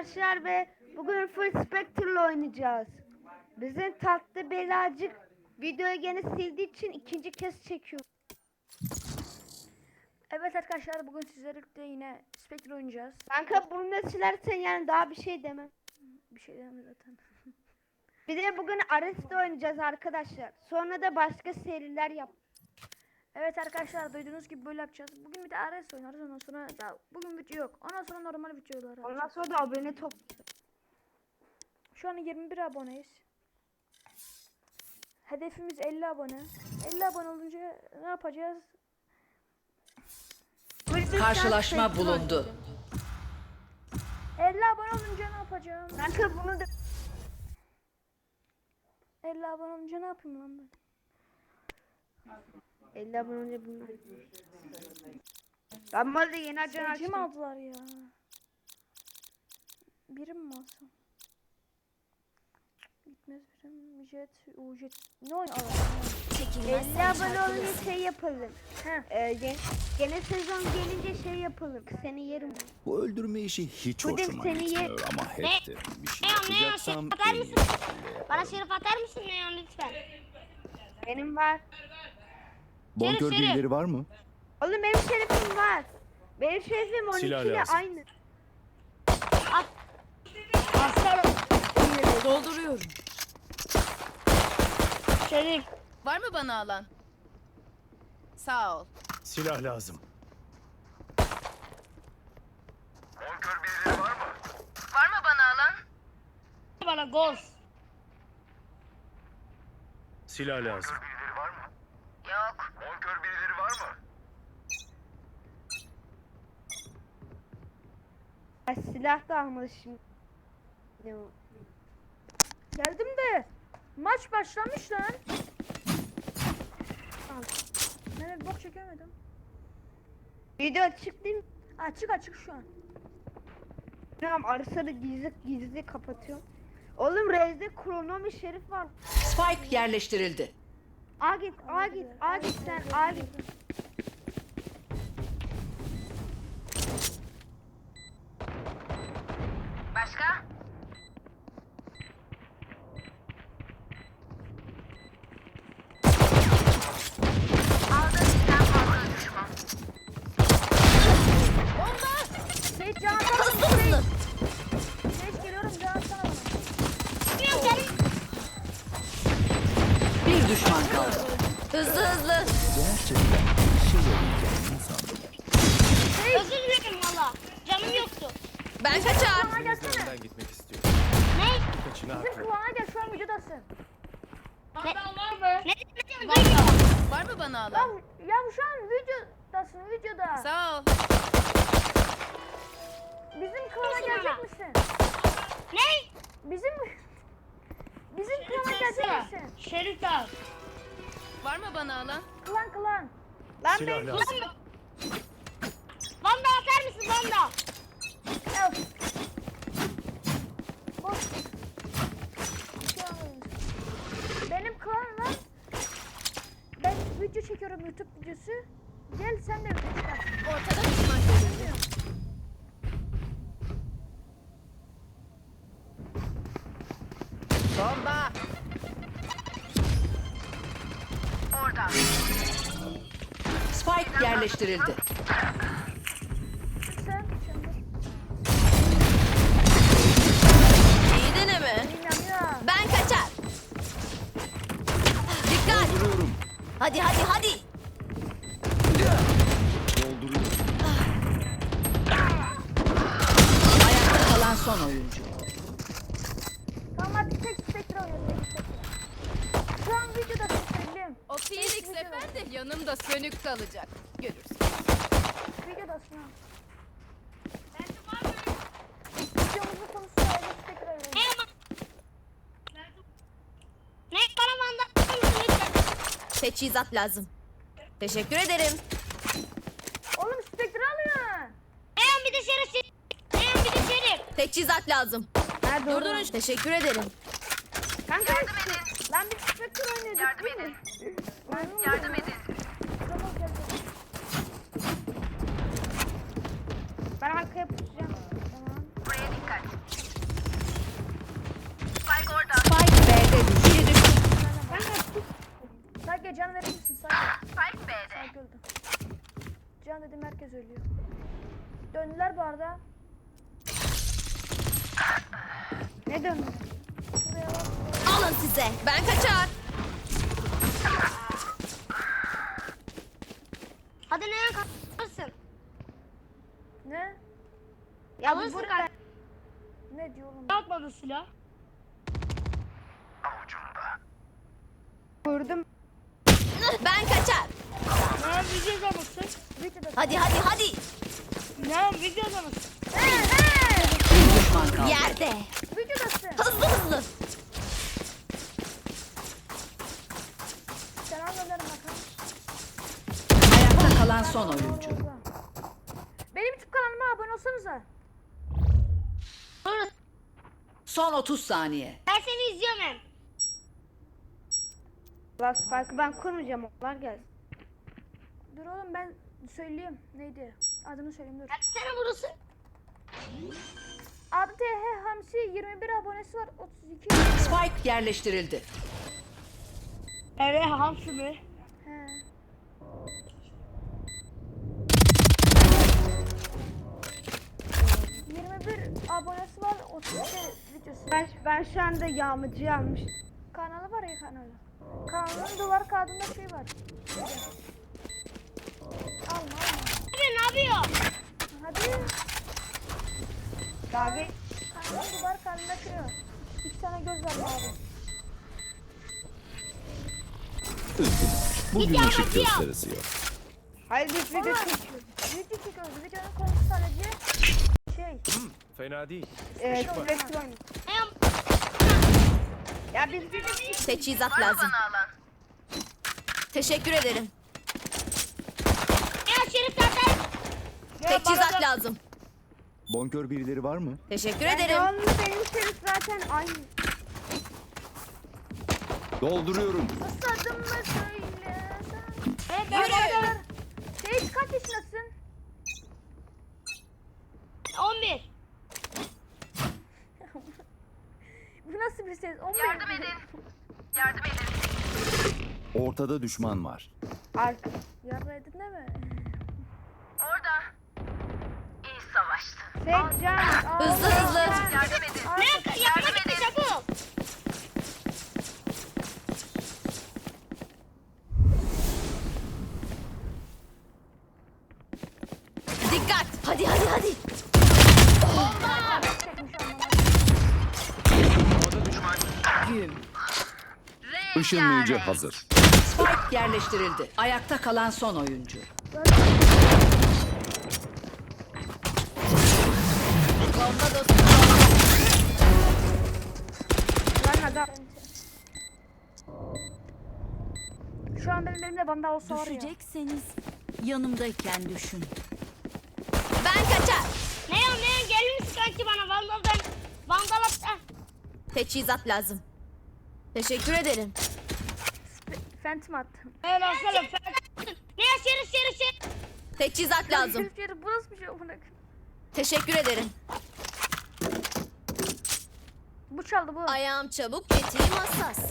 arkadaşlar ve bugün Full Spectre'la oynayacağız. Bizim tatlı belacık videoyu gene sildiği için ikinci kez çekiyor. Evet arkadaşlar bugün sizlerle yine Spectre oynayacağız. Kanka bunu da silersen yani daha bir şey demem. Bir şey demem zaten. Bir de bugün Ares'te oynayacağız arkadaşlar. Sonra da başka seriler yap. Evet arkadaşlar duyduğunuz gibi böyle yapacağız. Bugün bir de RS oynarız ondan sonra da bugün video yok. Ondan sonra normal videolar. Ondan sonra da abone top. Şu an 21 aboneyiz. Hedefimiz 50 abone. 50 abone olunca ne yapacağız? Karşılaşma bulundu. 50 abone olunca ne yapacağım? Kanka bunu da 50 abone olunca ne yapayım lan ben? 50 abone olunca bunlar. Ben bu arada yeni ajan açtım. aldılar ya? Birim mi alsam? Gitmez birim. Jet. O jet. Ne oyun alalım? 50 abone olunca şey yapalım. He. Ee, gene, gene sezon gelince şey yapalım. Seni yerim. Bu öldürme işi hiç Bu da hoşuma seni ye- gitmiyor ama hep de bir şey Neon, yapacaksam şey atar en mısın? Bana şerif atar mısın Neon lütfen? Benim var. Bonkör Şerif, birileri var mı? Oğlum benim şerefim var. Benim şerefim 12 Silah ile lazım. aynı. Aslanım. Dolduruyorum. Şerif. Var mı bana alan? Sağ ol. Silah lazım. Var mı bana alan? Bana ghost. Silah lazım. Yok. Ya, silah da almadı şimdi. Ne o? Geldim de. Maç başlamış lan. Al. Ben bok çekemedim. Video açık değil mi? Açık açık şu an. Tamam arası da gizli gizli kapatıyorum. Oğlum Reis'de kronomi şerif var. Spike yerleştirildi. A git, A git, A git sen, A git. Misin? Ne? Bizim Bizim klana gelecek misin? Şerif al. Var mı bana alan? Klan klan. Lan Silah ben lazım. Vanda atar mısın Vanda? Ya. Boş. Benim klan var. Ben video çekiyorum YouTube videosu. Gel sen de video çek. Ortada düşman görüldü. Yerleştirildi. İyi deneme. Ben kaçar. Dikkat. Hadi hadi hadi. Dolduruyorum. Ayakta kalan son oyuncu. Tamam hadi tek spektre oynuyor. tek spektre. Şu an videoda sevgilim. O Phoenix efendi yanımda sönük kalacak. Görürsün. Videodasın ha. Videomuzun konusu tek spektre Ne oynuyor. ama? Ne? Bana mısın lütfen? Teçhizat lazım. Teşekkür ederim. Oğlum spektre alıyor. Neon bir de şerif. Neon bir de şerif. Teçhizat lazım. Doğru. Durdurun. Teşekkür ederim. Kanka Lan bir spectre oynuyorduk Yardım değil edin. mi? Yardım edin. Tamam gel. Ben arkaya pusacağım. Tamam. Buraya dikkat. Spike orada. Spike B'de düştü. Biri düştü. Sadece can verebilirsin sadece. Spike B'de. Spike öldü. Can dedim herkes ölüyor. Döndüler bu arada. Ne döndü? Buraya. Alın size. Ben kaçar. Hadi neden kalırsın? Ne? Ya bu burada kanka. Ne diyor oğlum? Ne atmadı silah? vurdum. Ben kaçar. Ne videoda mısın? Hadi hadi hadi. Ne videoda mısın? Yerde. Videodasın. Hızlı hızlı. Selam gönderin bakalım. Ayakta kalan son oyuncu. Benim YouTube kanalıma abone olsanıza. Son 30 saniye. Ben seni izliyorum hem. La Spike'ı ben kurmayacağım onlar gelsin. Dur oğlum ben söyleyeyim. Neydi? Adını söyleyeyim dur. Kaç sene burası? Adı TH Hamsi 21 abonesi var 32. Spike yerleştirildi. Evet hamsi mi? ...21 abonesi var, 32 videosu. Ben, ben şu anda yağmacı almış. Kanalı var ya kanalı. Kanalın duvar kağıdında şey var. Alma alma. Abi ne yapıyor? Hadi. Abi Kanalın duvar kağıdında şey var. İki tane göz var abi. Üzgünüm. Bugün ışık gösterisi yok. hayır biz video çekiyoruz. Video çekiyoruz. Videonun konusu sadece şey. Fena değil. Sürekli oynuyoruz. Hem Ya biz çekiyoruz. Teçhizat lazım. Teşekkür ederim. ya Şerif zaten. Teçhizat lazım. Bonkör birileri var mı? Teşekkür ederim. onunla benim şerif zaten aynı. Dolduruyorum. Susadım mı söyle. Evet Yürü. Şey kaç yaşındasın? 11. Bu nasıl bir ses? 11 Yardım edin. Ortada düşman var. Arka. Yardım edin değil mi? Sevcan. Hızlı hızlı. Ne yaptın? Yapma gitti çabuk. Dikkat. Hadi hadi hadi. Güm. Işınlayıcı hazır. Spike yerleştirildi. Ayakta kalan son oyuncu. Bomba dostum. Lan adam. Şu an benim elimde bandal olsa var ya. Düşecekseniz yanımdayken düşün. Ben kaçar. Ne ya ne misin kanki bana vandaldan? Vandal at. Teçhizat lazım. Teşekkür ederim. Phantom attım. Ne ya Şerif Ne Şerif Şerif Şerif. Teçhizat lazım. Herif yeri bu nasıl bir şey amına koyayım? Teşekkür ederim. Bu çaldı bu. Ayağım çabuk, yetiğim hassas.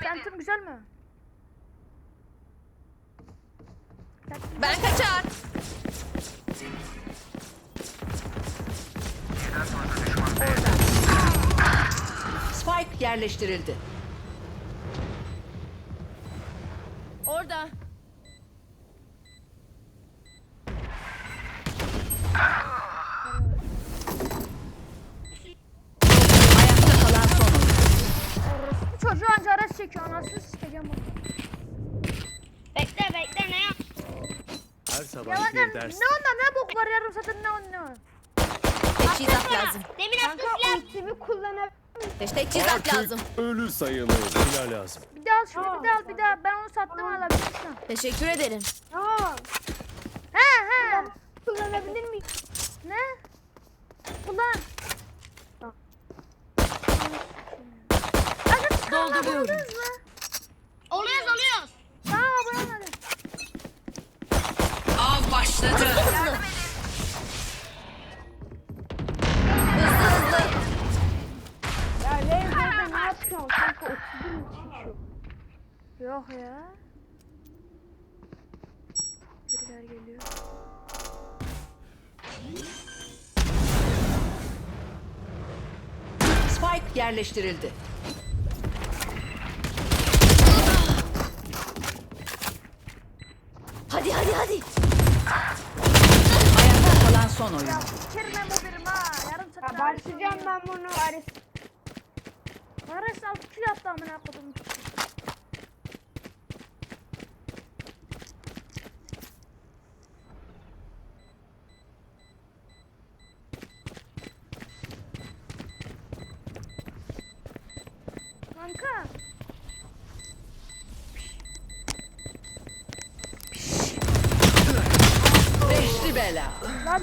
Phantom güzel mi? Yerleştirildi. Orada. Ayakta kalan son oyuncu. Orası bu çocuğu anca araç çekiyor. Anasını sikeceğim bunu. Bekle bekle ne ya? Her Ya sabah bakın bir ders. ne onda ne bok var yarım saattir ne on ne. Teçhizat lazım. Demin attığın Kanka silah. ultimi kullanabilir Teş- Teçhizat lazım. Ölü sayılır. Silah lazım. Bir daha al şunu bir daha al bir daha. Ben onu sattım alabilirsin. Teşekkür ederim. Aa, He he. kullanabilir miyim? Ne? Ulan. Dolduruyorum. Yok ya. Biriler geliyor. Spike yerleştirildi. Hadi hadi hadi. Ayakta kalan son oyun. Ya bitirme bu birim ha. Yarım saat. Ya başlayacağım ben bunu Aris. Aris alt kişi attı amına kodum.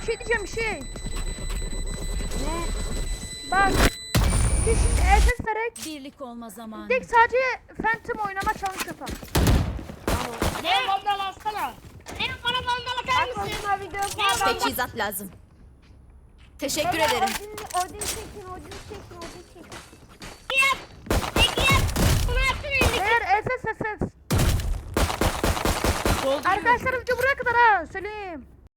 Bir şey diyeceğim bir şey. Ne? Bak. Biz şimdi SS vererek Birlik olma zamanı. tek sadece Phantom oynama challenge yapalım. Ne vandal alsana. Ne bana vandal atar mısın? Konuşma videosu Ne var. vandal? Teçhizat lazım. Teşekkür ederim. Odin, Odin çekin, Odin çekin, Odin çekin. Yap. Peki yap. Bunu atsana elini. Eğer SS SS. Arkadaşlar video buraya kadar ha söyleyeyim.